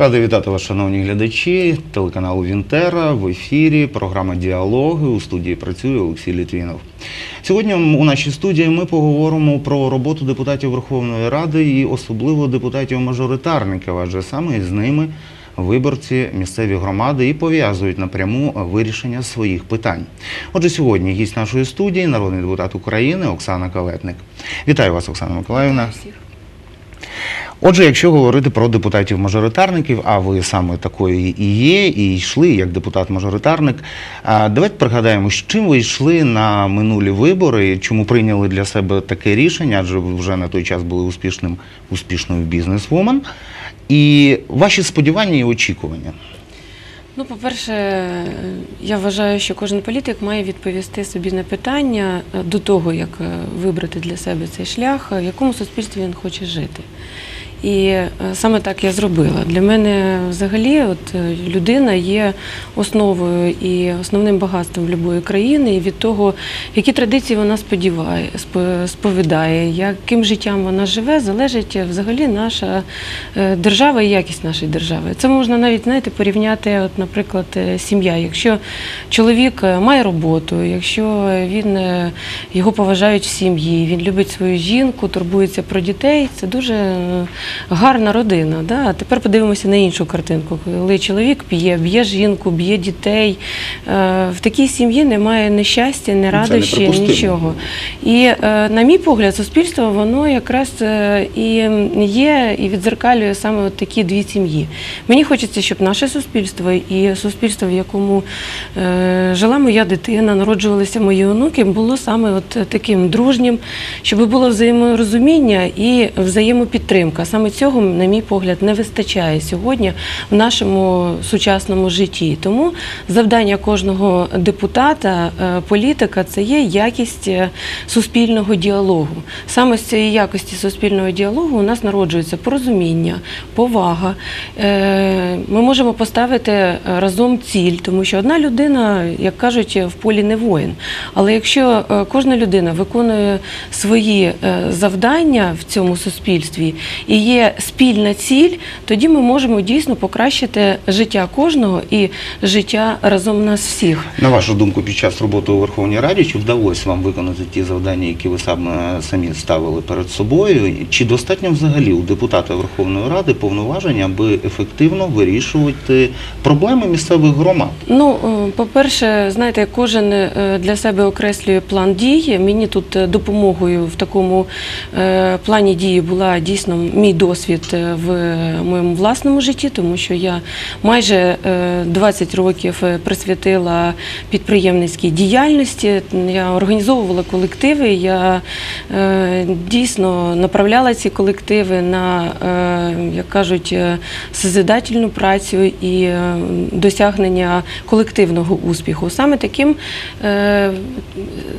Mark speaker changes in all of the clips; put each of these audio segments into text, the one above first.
Speaker 1: Радий вітати вас, шановні глядачі телеканалу Вінтера в ефірі. Програма Діалоги у студії працює Олексій Літвінов. Сьогодні у нашій студії ми поговоримо про роботу депутатів Верховної Ради і особливо депутатів-мажоритарників, адже саме з ними виборці місцеві громади і пов'язують напряму вирішення своїх питань. Отже, сьогодні гість нашої студії, народний депутат України Оксана Калетник. Вітаю вас, Оксана Миколаївна. Отже, якщо говорити про депутатів-мажоритарників, а ви саме такою і є, і йшли як депутат-мажоритарник, давайте пригадаємо, з чим ви йшли на минулі вибори, чому прийняли для себе таке рішення, адже ви вже на той час були успішним, успішною бізнес-вумен, і ваші сподівання і очікування.
Speaker 2: Ну, по-перше, я вважаю, що кожен політик має відповісти собі на питання е, до того, як е, вибрати для себе цей шлях, е, в якому суспільстві він хоче жити. І е, саме так я зробила. Для мене взагалі от, е, людина є основою і основним багатством любої країни. І від того, які традиції вона сподіває, сповідає, яким життям вона живе, залежить взагалі наша е, держава і якість нашої держави. Це можна навіть знаєте, порівняти, от, наприклад, сім'я. Якщо чоловік має роботу, якщо він його поважають в сім'ї, він любить свою жінку, турбується про дітей, це дуже гарна родина. Да? А тепер подивимося на іншу картинку, коли чоловік п'є, б'є жінку, б'є дітей. Е, В такій сім'ї немає ні щастя, ні радощі, нічого. І е, на мій погляд, суспільство воно якраз е, і є, і відзеркалює саме от такі дві сім'ї. Мені хочеться, щоб наше суспільство і суспільство, в якому жила моя дитина, народжувалися мої онуки, було саме от таким дружнім, щоб було взаєморозуміння і взаємопідтримка. Саме цього, на мій погляд, не вистачає сьогодні в нашому сучасному житті. Тому завдання кожного депутата, е, політика це є якість е, суспільного діалогу. Саме з цієї якості суспільного діалогу у нас народжується порозуміння, повага. Е, Ми можемо поставити разом ціль, тому що одна людина, як кажуть, в полі не воїн. Але якщо кожна людина виконує свої завдання в цьому суспільстві і є спільна ціль, тоді ми можемо дійсно покращити життя кожного і життя разом нас всіх.
Speaker 1: На вашу думку, під час роботи у Верховній Раді, чи вдалося вам виконати ті завдання, які ви саме самі ставили перед собою? Чи достатньо взагалі у депутата Верховної Ради повноважень, аби ефективно вирішувати проблеми місцевих громад?
Speaker 2: Ну, е, по-перше, знаєте, кожен е, для себе окреслює план дій. Мені тут е, допомогою в такому плані дії була дійсно мій досвід е, в моєму власному житті, тому що я майже е, 20 років е, присвятила підприємницькій діяльності. Я організовувала колективи, я е, дійсно направляла ці колективи на, е, як кажуть, е, созидательну працю і е, досягнення колективного успіху. Саме таким е,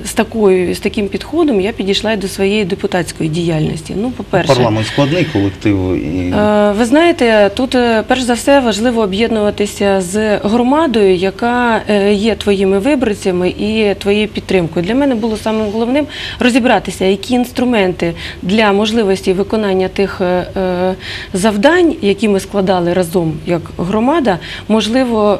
Speaker 2: з такою з таким підходом я підійшла до своєї депутатської діяльності. Ну, по-перше,
Speaker 1: Парламент складний колектив і
Speaker 2: Е, Ви знаєте, тут е, перш за все важливо об'єднуватися з громадою, яка е, є твоїми виборцями і твоєю підтримкою. Для мене було самим головним розібратися, які інструменти для можливості виконання тих завдань, які ми складали разом як громада, можливо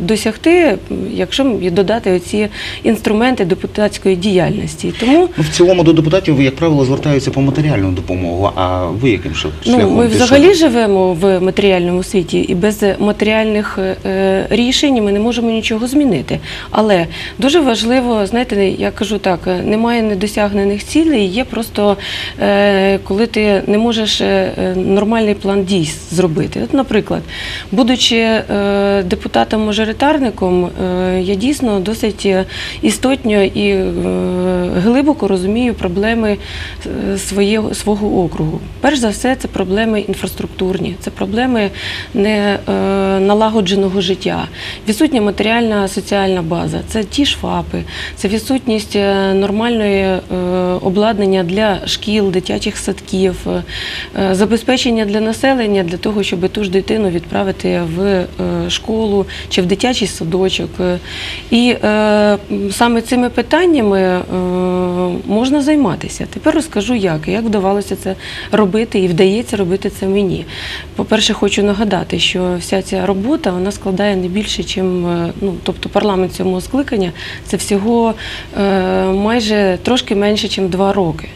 Speaker 2: досягти, якщо додати оці інструменти депутатської діяльності. Тому
Speaker 1: Ну, в цілому до депутатів, як правило, звертаються по матеріальну допомогу. А ви яким шляхом
Speaker 2: Ну, ми взагалі живемо в матеріальному світі, і без матеріальних е, рішень ми не можемо нічого змінити. Але дуже важливо, знаєте, я кажу так: немає недосягнених цілей, є просто е, коли ти не можеш е, нормальний план дій зробити. От, наприклад, будучи е, депутатом-мажоритарником, е, я дійсно досить істотньо і е, глибоко розумію проблеми е, своєго, свого округу. Перш за все, це проблеми інфраструктурні, це проблеми не е, налагодженого життя, відсутня матеріальна соціальна база, це ті ж ФАПи, це відсутність е, нормальної е, обладнання для шкіл, дитячих садків, забезпечення для населення для того, щоб ту ж дитину відправити в школу чи в дитячий садочок. І саме цими питаннями можна займатися. Тепер розкажу, як як вдавалося це робити. Робити, і вдається робити це мені. По-перше, хочу нагадати, що вся ця робота вона складає не більше, чим е, ну, тобто парламент цього скликання це всього е, майже трошки менше, ніж два роки.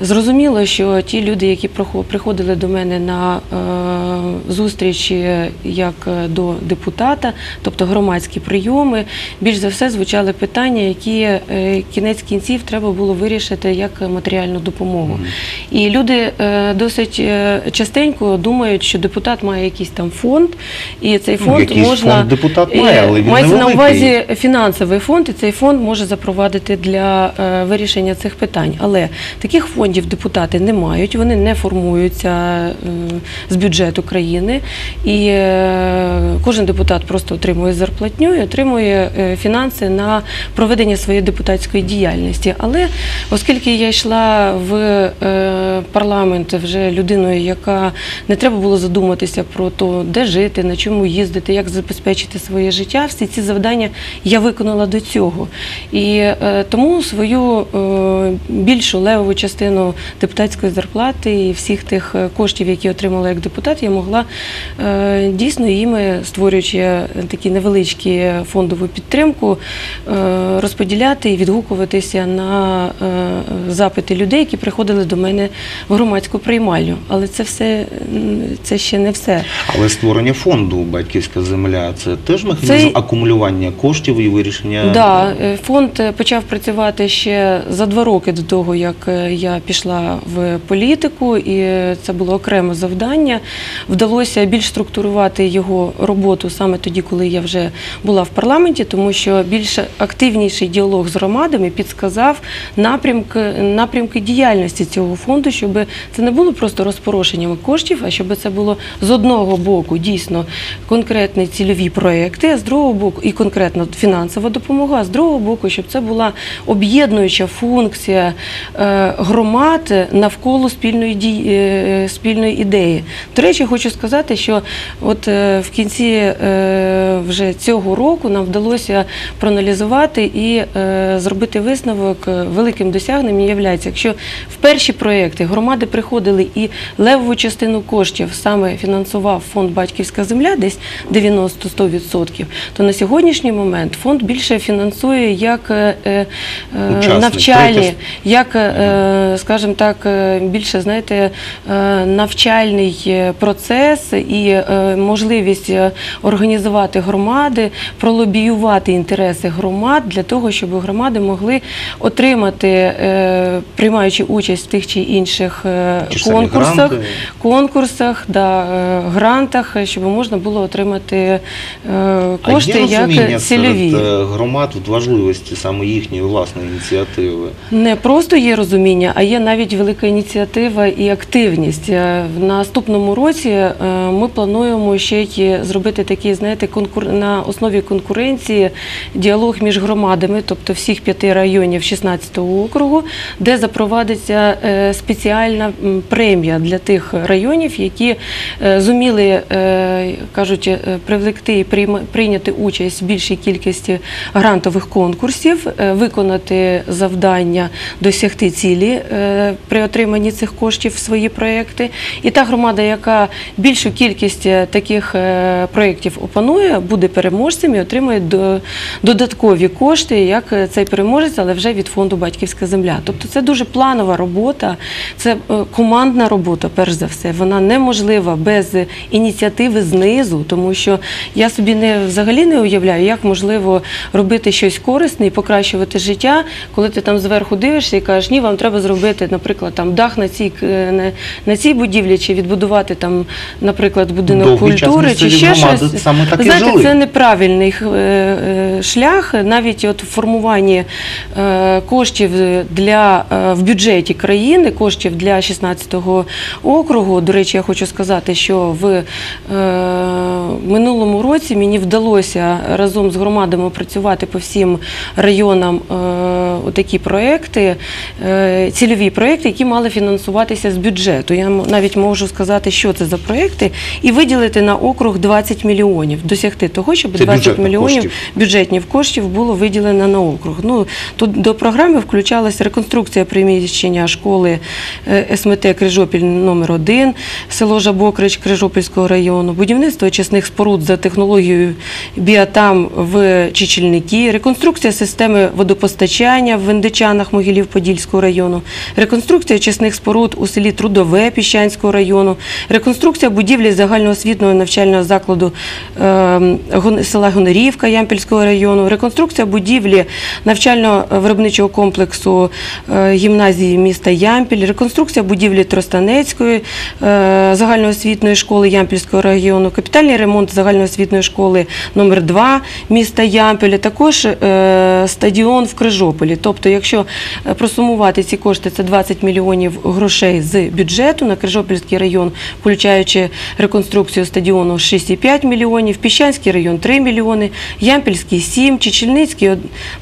Speaker 2: Зрозуміло, що ті люди, які приходили до мене на е, зустрічі як е, до депутата, тобто громадські прийоми, більш за все звучали питання, які е, кінець кінців треба було вирішити як матеріальну допомогу. І люди е, досить е, частенько думають, що депутат має якийсь там фонд, і цей
Speaker 1: Ну,
Speaker 2: фонд
Speaker 1: якийсь
Speaker 2: можна
Speaker 1: фонд депутат
Speaker 2: е,
Speaker 1: має, але він
Speaker 2: мається на увазі фінансовий фонд, і цей фонд може запровадити для е, вирішення цих питань. Але таких фондів депутати не мають, вони не формуються е, з бюджету країни, і е, кожен депутат просто отримує зарплатню і отримує е, фінанси на проведення своєї депутатської діяльності. Але оскільки я йшла в парламент вже людиною, яка не треба було задуматися про те, де жити, на чому їздити, як забезпечити своє життя, всі ці завдання я виконала до цього. І тому свою більшу левову частину депутатської зарплати і всіх тих е, коштів, які отримала як депутат, я могла е, дійсно їми, створюючи е, такі невеличкі фондову підтримку, розподіляти і відгукуватися на запити людей, які приходили до мене в громадську приймальню. Але це все це ще не все.
Speaker 1: Але створення фонду Батьківська земля це теж механізм
Speaker 2: Це-
Speaker 1: акумулювання коштів і вирішення.
Speaker 2: Да, фонд почав працювати ще за два роки до того, як я пішла в політику, і це було окреме завдання. Вдалося більш структурувати його роботу саме тоді, коли я вже була в парламенті, тому що більш активніший діалог з громадами підсказав напрямки, напрямки діяльності цього фонду, щоб це не було просто розпорошенням коштів, а щоб це було з одного боку дійсно конкретні цільові проекти, а з другого боку і конкретно фінансова допомога, а з другого боку, щоб це була об'єднуюча функція е, громад навколо спільної дій, е, спільної ідеї. До речі, хочу сказати, що от е, в кінці е, вже цього року нам вдалося проаналізувати і зробити висновок великим досягненням являється, якщо в перші проекти громади приходили і левову частину коштів саме фінансував фонд Батьківська земля, десь 90-100%, то на сьогоднішній момент фонд більше фінансує як навчальні, як, скажімо так, е, більше знаєте, е, навчальний е, процес і е, можливість е, організувати громади, пролобіювати інтереси громад для того, щоб громади могли отримати, е, приймаючи участь в тих чи інших е,
Speaker 1: самі
Speaker 2: конкурсах, конкурсах, да, е, грантах, щоб можна було отримати е,
Speaker 1: А
Speaker 2: кошти
Speaker 1: розуміння
Speaker 2: як цільові.
Speaker 1: е, громад от важливості саме їхньої власної ініціативи.
Speaker 2: Не просто є розуміння, а є навіть велика ініціатива і активність. Е, В наступному році е, ми плануємо ще й зробити такий, знаєте, конкур... на основі конкуренції діалог між громадами, тобто всіх п'яти районів 16-го округу, де запровадиться е, спеціальна премія для тих районів, які зуміли, кажуть, привлекти і прийняти участь в більшій кількості грантових конкурсів, виконати завдання, досягти цілі е, при отриманні цих коштів в свої проекти. І та громада, яка більшу кількість е, таких е, проєктів опанує, буде переможцем і отримує додаткові кошти, як цей переможець, але вже від фонду Батьківська земля. Тобто це дуже планова робота, це командна робота, перш за все. Вона неможлива без ініціативи знизу, тому що я собі не взагалі не уявляю, як можливо робити щось корисне і покращувати життя, коли ти там зверху дивишся і кажеш, ні, вам треба зробити, наприклад, там дах на цій е, на, на цій будівлі, чи відбудувати там, наприклад, будинок
Speaker 1: Довгий
Speaker 2: культури, чи ще
Speaker 1: громади
Speaker 2: щось.
Speaker 1: саме так
Speaker 2: Знаєте,
Speaker 1: жили.
Speaker 2: це неправильний е, е, шлях. Навіть от в формуванні коштів для в бюджеті країни, коштів для 16-го округу. До речі, я хочу сказати, що в минулому році мені вдалося разом з громадами працювати по всім районам такі проекти, цільові проекти, які мали фінансуватися з бюджету. Я навіть можу сказати, що це за проекти, і виділити на округ 20 мільйонів, досягти того, щоб 20 мільйонів
Speaker 1: коштів.
Speaker 2: бюджетних коштів було виділено на округ. Ну тут до програми включалася реконструкція приміщення школи е, СМТ Крижопіль номер 1 село Жабокрич Крижопільського району, будівництво очисних споруд за технологією біатам в Чечільники, реконструкція системи водопостачання в Вендичанах Могилів-Подільського району, реконструкція очисних споруд у селі Трудове Піщанського району, реконструкція будівлі загальноосвітнього навчального закладу е, села Гонорівка Ямпільського району, реконструкція будівлі навчально-виробничого комплексу е, гімназії міста Ямпіль, реконструкція будівлі Тростанецької е, загальноосвітньої школи Ямпільського району, капітальний ремонт загальноосвітньої школи номер 2 міста Ямпіль, також е, стадіон в Крижополі. Тобто, якщо е, просумувати ці кошти, це 20 мільйонів грошей з бюджету на Крижопільський район, включаючи реконструкцію стадіону 6,5 мільйонів, Піщанський район 3 мільйони, Ямпільський 7, Чечільницький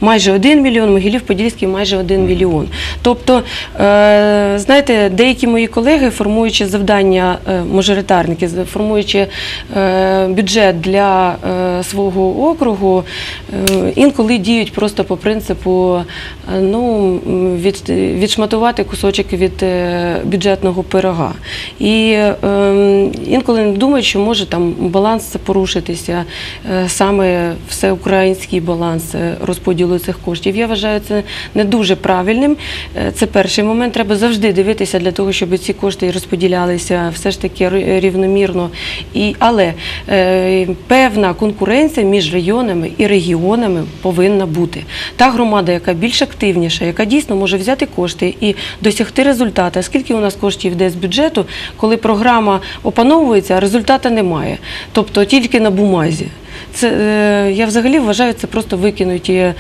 Speaker 2: майже 1 мільйон, Могилів-Подільський майже 1 мільйон. Тобто, е, знаєте, деякі мої колеги, формуючи завдання е, мажоритарники, формуючи е, бюджет для свого округу, інколи діють просто по принципу ну, від, відшматувати кусочок від е, бюджетного пирога. І е, інколи не думають, що може там баланс порушитися, е, саме всеукраїнський баланс е, розподілу цих коштів. Я вважаю це не дуже правильним. Це перший момент. Треба завжди дивитися для того, щоб ці кошти розподілялися все ж таки рівномірно. Але певна конкуренція між районами і регіонами повинна бути. Та громада, яка більш активніша, яка дійсно може взяти кошти і досягти результату. Скільки у нас коштів йде з бюджету, коли програма опановується, а результату немає. Тобто тільки на бумазі. Це е, я взагалі вважаю це просто викинуті е,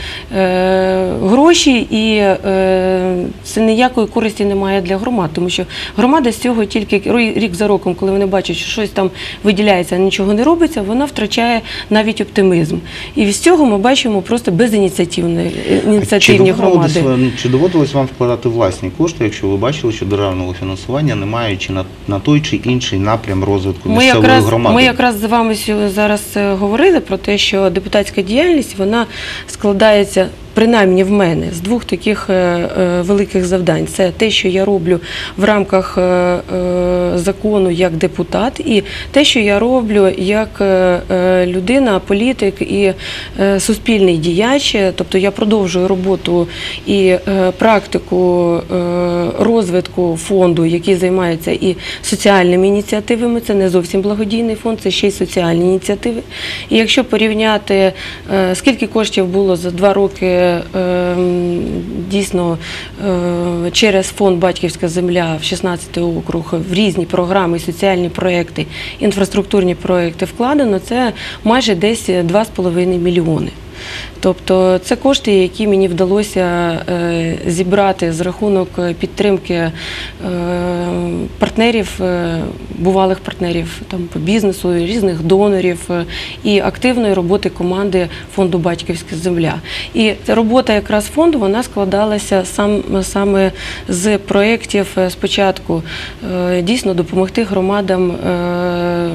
Speaker 2: гроші, і е, це ніякої користі немає для громад, тому що громада з цього тільки рік за роком, коли вони бачать, що щось там виділяється, а нічого не робиться, вона втрачає навіть оптимізм. І з цього ми бачимо просто безініціативні ініціативні громади.
Speaker 1: чи доводилось вам вкладати власні кошти, якщо ви бачили, що державного фінансування немає чи на, на той чи інший напрям розвитку
Speaker 2: Ми
Speaker 1: місцевої
Speaker 2: якраз,
Speaker 1: громади?
Speaker 2: ми якраз з вами зараз е, говорили про те, що депутатська діяльність вона складається. Принаймні в мене з двох таких е, е, великих завдань. Це те, що я роблю в рамках е, закону як депутат, і те, що я роблю як людина, політик і суспільний діяч. Тобто я продовжую роботу і практику розвитку фонду, який займається і соціальними ініціативами. Це не зовсім благодійний фонд, це ще й соціальні ініціативи. І якщо порівняти, скільки коштів було за два роки дійсно е, через фонд Батьківська земля в 16 округ в різні програми, соціальні проекти, інфраструктурні проекти вкладено, це майже десь 2,5 мільйони. Тобто це кошти, які мені вдалося е, зібрати з рахунок підтримки е, партнерів, е, бувалих партнерів там по бізнесу, різних донорів е, і активної роботи команди фонду Батьківська земля. І робота якраз фонду вона складалася сам саме з проєктів е, спочатку е, дійсно допомогти громадам е,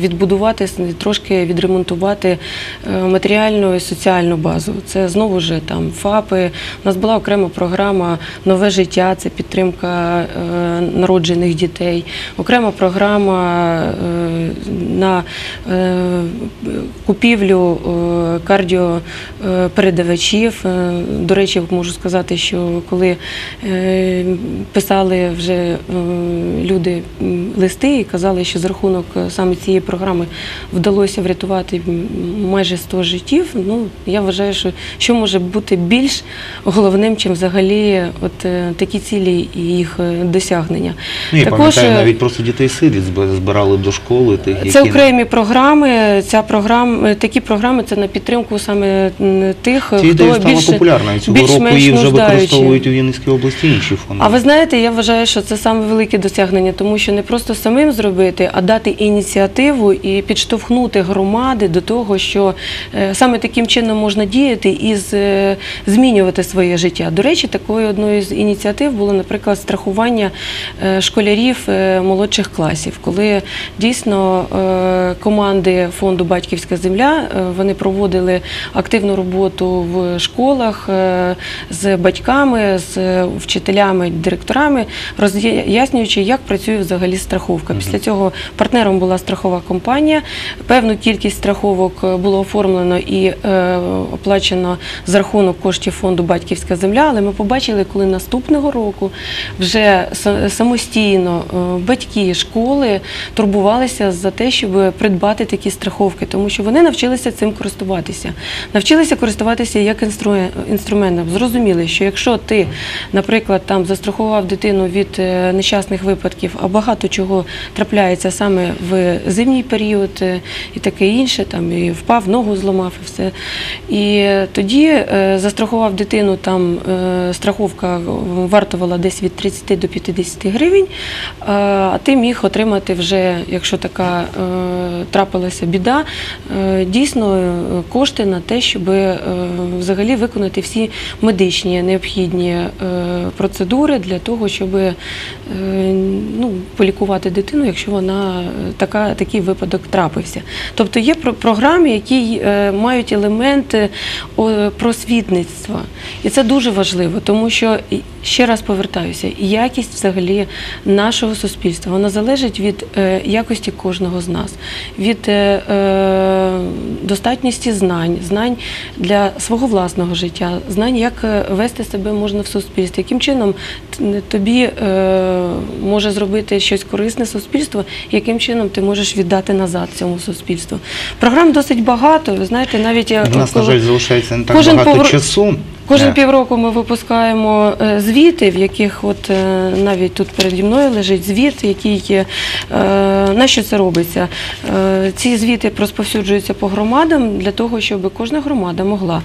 Speaker 2: відбудувати трошки відремонтувати е, матеріальну і соціальну базу. Це знову ж там ФАПи. У нас була окрема програма Нове життя, це підтримка е, народжених дітей, окрема програма е, на е, купівлю кардіопередавачів. До речі, можу сказати, що коли писали вже люди листи і казали, що за рахунок саме цієї програми вдалося врятувати майже 100 життів. Ну я вважаю, що що може бути більш головним, чим взагалі от е, такі цілі і їх е, досягнення.
Speaker 1: Ну, я пам'ятаю,
Speaker 2: е,
Speaker 1: навіть просто дітей-сиріт збирали до школи. Тих,
Speaker 2: це
Speaker 1: які...
Speaker 2: окремі програми. Ця програма, такі програми це на підтримку саме м, тих,
Speaker 1: Ця ідея
Speaker 2: хто
Speaker 1: стала популярною. Цього року
Speaker 2: більш-менш
Speaker 1: її вже
Speaker 2: нуждаючі.
Speaker 1: використовують у Вінницькій області інші фонди.
Speaker 2: А ви знаєте, я вважаю, що це саме велике досягнення, тому що не просто самим зробити, а дати ініціативу і підштовхнути громади до того, що е, саме таким чином можна діяти і е, змінювати своє життя. До речі, такою одною з ініціатив було, наприклад, страхування е, школярів е, молодших класів, коли дійсно команди фонду Батьківська земля вони проводили активну роботу в школах з батьками, з вчителями, директорами, роз'яснюючи, як працює взагалі страховка. Після цього партнером була страхова компанія. Певну кількість страховок було оформлено і оплачено за рахунок коштів фонду Батьківська земля. Але ми побачили, коли наступного року вже самостійно е, батьки школи турбувалися за те, щоб придбати такі страховки, тому що вони навчилися цим користуватися. Навчилися користуватися як інструмен- інструментом. Зрозуміли, що якщо ти, наприклад, там застрахував дитину від е, нещасних випадків, а багато чого трапляється саме в зимній період е, і таке інше, там і впав, ногу зламав і все. І тоді е, застрахував дитину, там е, страховка вартувала десь від 30 до 50 гривень, е, а ти міг отримати вже, якщо така трапилася біда, дійсно кошти на те, щоб взагалі виконати всі медичні необхідні процедури для того, щоб ну, полікувати дитину, якщо вона така, такий випадок трапився. Тобто є про- програми, які мають елементи о, просвітництва. І це дуже важливо, тому що ще раз повертаюся, якість взагалі нашого суспільства вона залежить від е, якості кожного з нас, від е, е, знань, знань для свого власного життя, знань, як вести себе можна в суспільстві, яким чином тобі може зробити щось корисне суспільство, яким чином ти можеш віддати назад цьому суспільству. Програм досить багато. Ви знаєте, навіть я
Speaker 1: нас, на жаль, залишається не так
Speaker 2: Кожен
Speaker 1: багато
Speaker 2: повр-
Speaker 1: часу.
Speaker 2: Кожен півроку ми випускаємо е, звіти, в яких от е, навіть тут переді мною лежить звіт, який є. е, На що це робиться? Ці звіти розповсюджуються по громадам для того, щоб кожна громада могла,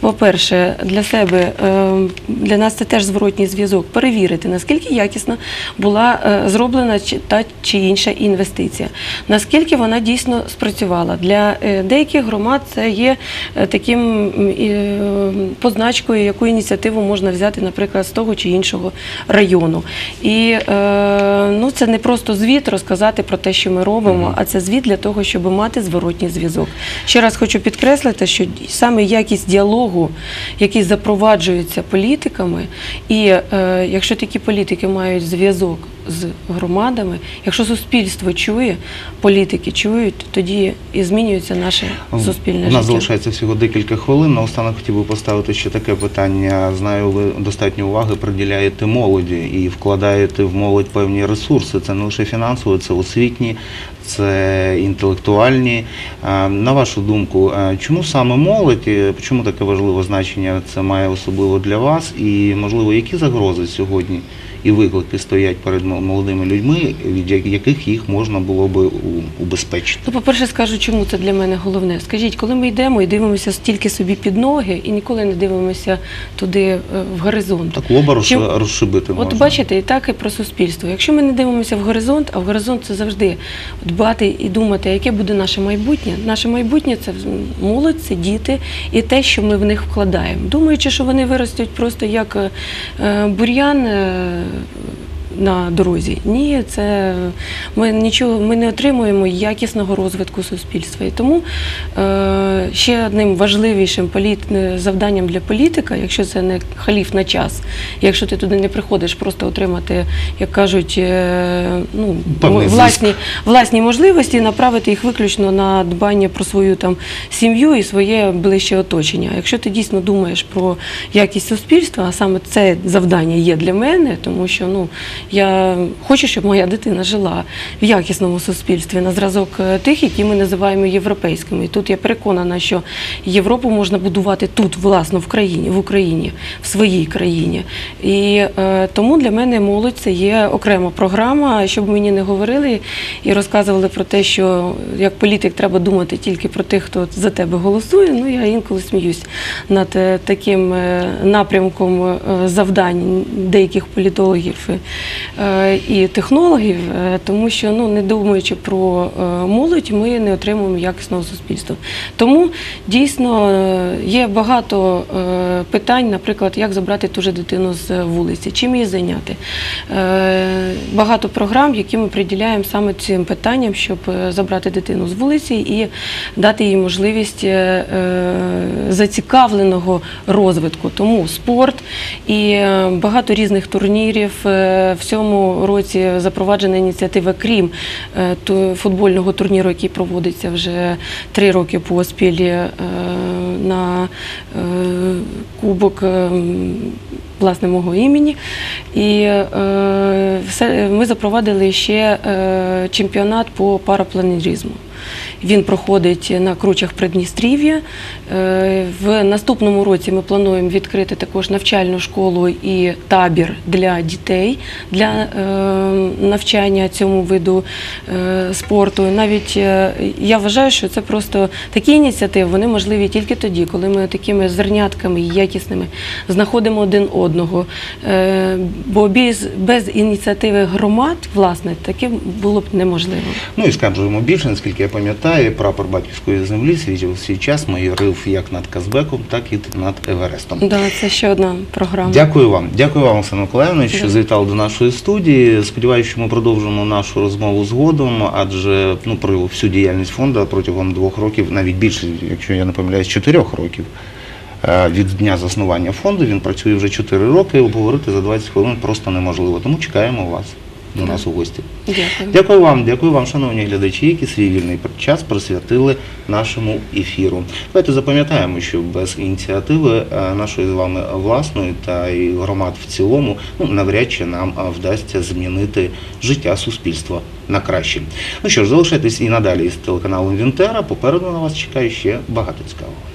Speaker 2: по-перше, для себе, для нас це теж зворотній зв'язок, перевірити, наскільки якісно була зроблена та чи інша інвестиція, наскільки вона дійсно спрацювала. Для деяких громад це є таким м, е, яку ініціативу можна взяти, наприклад, з того чи іншого району. І е, ну, це не просто звіт розказати про те, що ми робимо, а це звіт для того, щоб мати зворотній зв'язок. Ще раз хочу підкреслити, що саме якість діалогу, який запроваджується політиками, і е, якщо такі політики мають зв'язок з громадами, якщо суспільство чує, політики чують, тоді і змінюється наше суспільне
Speaker 1: У нас залишається всього декілька хвилин. Наостанок хотів би поставити ще таке питання. Знаю, ви достатньо уваги приділяєте молоді і вкладаєте в молодь певні ресурси. Це не лише фінансові, це освітні, це інтелектуальні. На вашу думку, чому саме молодь, чому таке важливе значення це має особливо для вас? І, можливо, які загрози сьогодні і виклики стоять перед молодими людьми, від яких їх можна було би убезпечити?
Speaker 2: Ну, по-перше, скажу, чому це для мене головне. Скажіть, коли ми йдемо і дивимося стільки собі під ноги, і ніколи не дивимося туди е, в горизонт.
Speaker 1: Так лоба розш- розшибити можна.
Speaker 2: От бачите, і так і про суспільство. Якщо ми не дивимося в горизонт, а в горизонт це завжди дбати і думати, яке буде наше майбутнє. Наше майбутнє це молодь, це діти і те, що ми в них вкладаємо. Думаючи, що вони виростуть просто як е, е, бур'ян. mm-hmm. На дорозі ні, це ми нічого ми не отримуємо якісного розвитку суспільства. І тому е, ще одним важливішим політ, е, завданням для політика, якщо це не халіф на час, якщо ти туди не приходиш просто отримати, як кажуть, е, ну,
Speaker 1: Певний
Speaker 2: власні, власні можливості, направити їх виключно на дбання про свою там сім'ю і своє ближче оточення. Якщо ти дійсно думаєш про якість суспільства, а саме це завдання є для мене, тому що ну я хочу, щоб моя дитина жила в якісному суспільстві на зразок е, тих, які ми називаємо європейськими. І тут я переконана, що Європу можна будувати тут, власно, в країні, в Україні, в своїй країні. І е, тому для мене молодь це є окрема програма, щоб мені не говорили і розказували про те, що як політик треба думати тільки про тих, хто за тебе голосує. Ну я інколи сміюсь над е, таким е, напрямком завдань деяких політологів і технологів, е, тому що ну не думаючи про е, молодь, ми не отримуємо якісного суспільства. Тому дійсно е, є багато е, питань, наприклад, як забрати ту же дитину з вулиці, чим її зайняти. Е, Багато програм, які ми приділяємо саме цим питанням, щоб е, забрати дитину з вулиці і дати їй можливість е, е, зацікавленого розвитку. Тому спорт і е, багато різних турнірів. Цьому році запроваджена ініціатива, крім е, футбольного турніру, який проводиться вже три роки поспіль е, на е, кубок. Власне, мого імені. І ми запровадили ще чемпіонат по парапланеризму. Він проходить на кручах Придністрів'я. Е, В наступному році ми плануємо відкрити також навчальну школу і табір для дітей для е, навчання цьому виду е, спорту. Навіть я вважаю, що це просто такі ініціативи, вони можливі тільки тоді, коли ми такими зернятками якісними знаходимо один одного. Бо без, без ініціативи громад, власне, таке було б неможливо.
Speaker 1: Ну і скажемо більше, наскільки я пам'ятаю, прапор батьківської землі світив свій час майорив як над Казбеком, так і над Еверестом.
Speaker 2: Да, це ще одна програма.
Speaker 1: Дякую вам. Дякую вам, Оксана Миколаївна, що завітали до нашої студії. Сподіваюся, що ми продовжимо нашу розмову згодом, адже ну про всю діяльність фонду протягом двох років, навіть більше, якщо я не помиляюсь, чотирьох років. е, Від дня заснування фонду він працює вже 4 роки. Обговорити за 20 хвилин просто неможливо. Тому чекаємо вас до нас у гості.
Speaker 2: Дякую.
Speaker 1: Дякую вам, дякую вам, шановні глядачі, які свій вільний час присвятили нашому ефіру. Давайте запам'ятаємо, що без ініціативи е, нашої з вами власної та і громад в цілому, ну навряд чи нам е, вдасться змінити життя суспільства на краще. Ну що ж, залишайтесь і надалі з телеканалом Вінтера. Попереду на вас чекає ще багато цікавого.